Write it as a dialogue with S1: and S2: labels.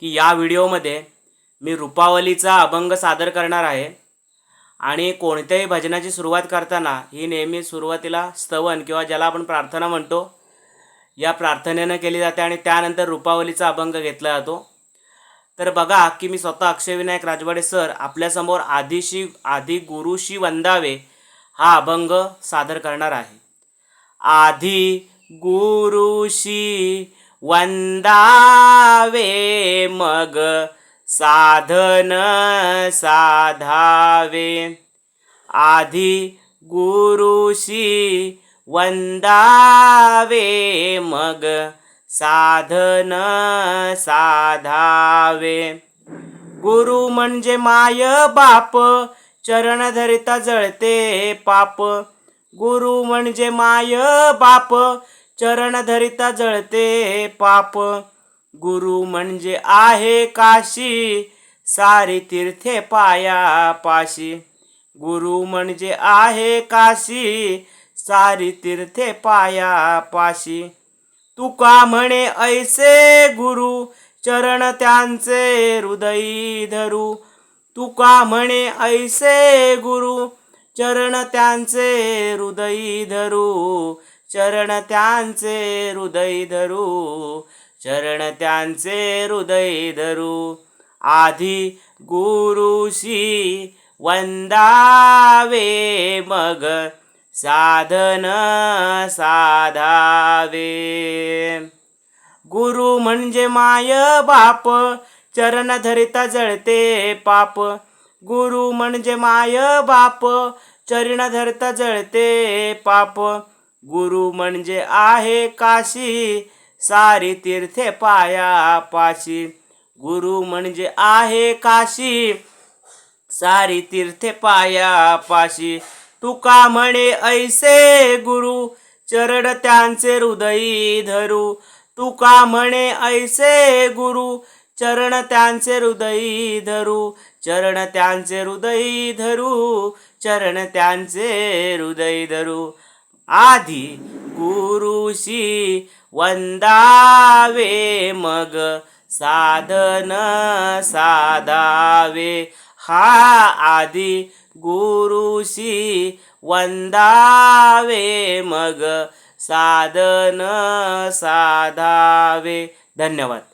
S1: की या व्हिडिओमध्ये मी रूपावलीचा अभंग सादर करणार आहे. आणि कोणत्याही भजनाची सुरुवात करताना ही नेहमी सुरुवातीला स्तवन किंवा ज्याला आपण प्रार्थना म्हणतो या प्रार्थनेनं केली जाते आणि त्यानंतर रूपावलीचा अभंग घेतला जातो. तर बघा की मी स्वतः अक्षयविनायक राजवाडे सर आपल्यासमोर आदिशी आधी गुरुशी वंदावे हा अभंग सादर करणार आहे. आधी गुरुशी वंदावे मग साधन साधावे. आधी गुरुशी वंदावे मग साधन साधावे. गुरु म्हणजे माय बाप चरण धरिता जळते पाप. गुरु म्हणजे माय बाप चरण धरिता जळते पाप. गुरु म्हणजे आहे काशी सारी तीर्थे पाया पाशी. गुरु म्हणजे आहे काशी सारी तीर्थे पाया पाशी. तुका म्हणे ऐसे गुरु चरण त्यांचे हृदयी धरू. तुका म्हणे ऐसे गुरु चरण त्यांचे हृदयी धरू. चरण त्यांचे हृदय धरू. चरण त्यांचे हृदय धरू. आधी गुरुशी वंदावे मग साधन साधावे. गुरु म्हणजे माय बाप चरण धरिता जळते पाप. गुरु म्हणजे माय बाप चरण धरता जळते पाप. गुरु म्हणजे आहे काशी सारी तीर्थे पाया पाशी. गुरु म्हणजे आहे काशी सारी तीर्थे पाया पाशी. तुका म्हणे ऐसे गुरु चरण त्यांचे हृदयी धरू. तुका म्हणे ऐसे गुरु चरण त्यांचे हृदयी धरू. चरण त्यांचे हृदयी धरू चरण त्यांचे हृदय धरू. आधी गुरुशी वंदावे मग साधन साधावे. हा आधी गुरुशी वंदावे मग साधन साधावे. धन्यवाद.